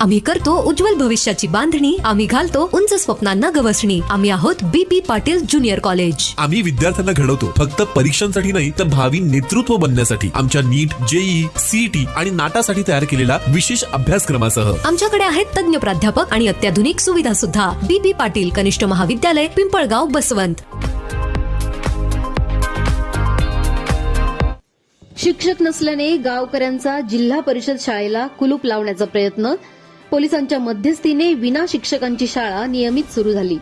आम्ही करतो उज्ज्वल भविष्याची बांधणी आम्ही घालतो उंच स्वप्नांना गवसणी. आम्ही आहोत बीपी पाटील ज्युनियर कॉलेज आम्ही विद्यार्थ्यांना घडवतो फक्त परीक्षांसाठी नाही तर भावी नेतृत्व बनण्यासाठी. आमच्या नीट जेई सीईटी आणि नाटासाठी तयार केलेला विशेष अभ्यासक्रमासह. आमच्याकडे आहेत तज्ञ प्राध्यापक आणि अत्याधुनिक सुविधा सुद्धा. बीपी पाटील कनिष्ठ महाविद्यालय पिंपळगाव बसवंत. शिक्षक नसल्याने गावकऱ्यांचा जिल्हा परिषद शाळेला कुलूप लावण्याचा प्रयत्न पोलिसांच्या मध्यस्थीने विना शिक्षकांची शाळा नियमित सुरू झाली.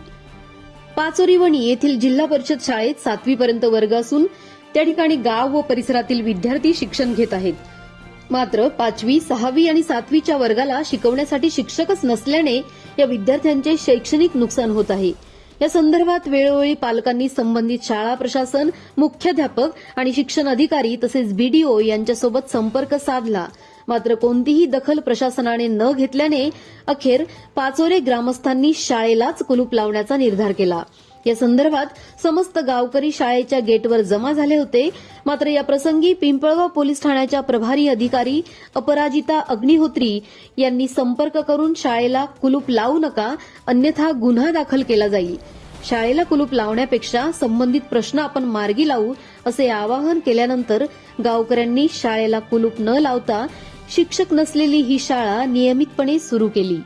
पाचोरीवणी येथील जिल्हा परिषद शाळेत सातवीपर्यंत वर्ग असून त्या ठिकाणी गाव व परिसरातील विद्यार्थी शिक्षण घेत आहेत. मात्र पाचवी सहावी आणि सातवीच्या वर्गाला शिकवण्यासाठी शिक्षकच नसल्याने या विद्यार्थ्यांचे शैक्षणिक नुकसान होत आहे. या संदर्भात वेळोवेळी पालकांनी संबंधित शाळा प्रशासन मुख्याध्यापक आणि शिक्षण अधिकारी तसेच बीडीओ यांच्यासोबत संपर्क साधला. मात्र कोणतीही दखल प्रशासनाने न घेतल्याने अखेर पाचोरे ग्रामस्थांनी शाळेलाच कुलूप लावण्याचा निर्धार केला. या संदर्भात समस्त गावकरी शाळेच्या गेटवर जमा झाले होते. मात्र या प्रसंगी पिंपळगाव पोलीस ठाण्याच्या प्रभारी अधिकारी अपराजिता अग्निहोत्री यांनी संपर्क करून शाळेला कुलूप लावू नका अन्यथा गुन्हा दाखल केला जाईल. शाळेला कुलूप लावण्यापेक्षा संबंधित प्रश्न आपण मार्गी लावू असे आवाहन केल्यानंतर गावकऱ्यांनी शाळेला कुलूप न लावता शिक्षक नसलेली ही शाळा नियमितपणे सुरू केली.